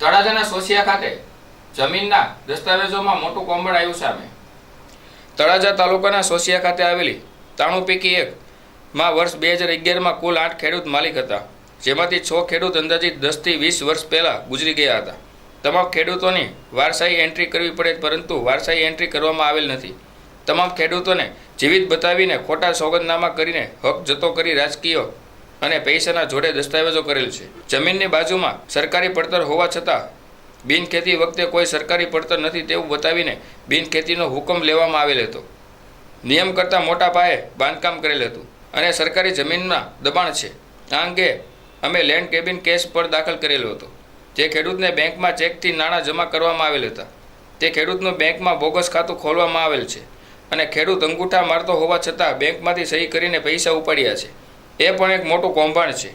તળાજાના સોસિયા ખાતે જમીનના દસ્તાવેજોમાં મોટું કોંબળ આવ્યું સામે. તળાજા તાલુકાના સોસિયા ખાતે આવેલી તાણુ પૈકી એક માં વર્ષ બે હજાર અગિયારમાં કુલ આઠ ખેડૂત માલિક હતા, જેમાંથી છ ખેડૂત અંદાજિત દસથી વીસ વર્ષ પહેલાં ગુજરી ગયા હતા. તમામ ખેડૂતોની વારસાઈ એન્ટ્રી કરવી પડે પરંતુ વારસાઈ એન્ટ્રી કરવામાં આવેલ નથી. તમામ ખેડૂતોને જીવિત બતાવીને ખોટા સોગંદનામા કરીને હક જતો કરી રાજકીય અને પૈસાના જોડે દસ્તાવેજો કરેલ છે. જમીનની બાજુમાં સરકારી પડતર હોવા છતાં બિનખેતી વખતે કોઈ સરકારી પડતર નથી તેવું બતાવીને બિનખેતીનો હુકમ લેવામાં આવેલ હતો. નિયમ કરતાં મોટા પાયે બાંધકામ કરેલ હતું અને સરકારી જમીનના દબાણ છે. આ અંગે અમે લેન્ડ કેબિન કેસ પર દાખલ કરેલો હતો. જે ખેડૂતને બેંકમાં ચેકથી નાણાં જમા કરવામાં આવેલ હતા. તે ખેડૂતનું બેંકમાં બોગસ ખાતું ખોલવામાં આવેલ છે અને ખેડૂત અંગૂઠા મારતો હોવા છતાં બેંકમાંથી સહી કરીને પૈસા ઉપાડ્યા છે. એ પણ એક મોટું કૌભાંડ છે.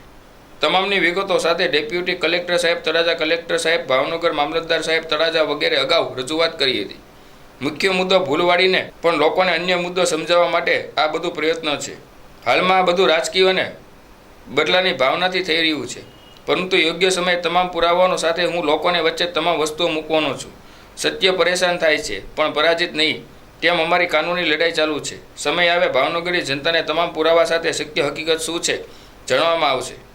તમામની વિગતો સાથે ડેપ્યુટી કલેક્ટર સાહેબ, તળાજા કલેક્ટર સાહેબ, ભાવનગર મામલતદાર સાહેબ, તળાજા વગેરે અગાઉ રજૂઆત કરી હતી. મુખ્ય મુદ્દો ભૂલવાડીને, પણ લોકોને અન્ય મુદ્દો સમજાવવા માટે આ બધું પ્રયત્ન છે. હાલમાં આ બધું રાજકીય અને બદલાની ભાવનાથી થઈ રહ્યું છે. પરંતુ યોગ્ય સમયે તમામ પુરાવાનો સાથે હું લોકોને વચ્ચે તમામ વસ્તુઓ મૂકવાનો છું. સત્ય પરેશાન થાય છે, પણ પરાજિત નહીં. તેમ અમારી કાનૂની લડાઈ ચાલુ છે. સમય આવે ભાવનગરી જનતાને તમામ પુરાવા સાથે શક્ય હકીકત શું છે? જણાવવામાં આવશે.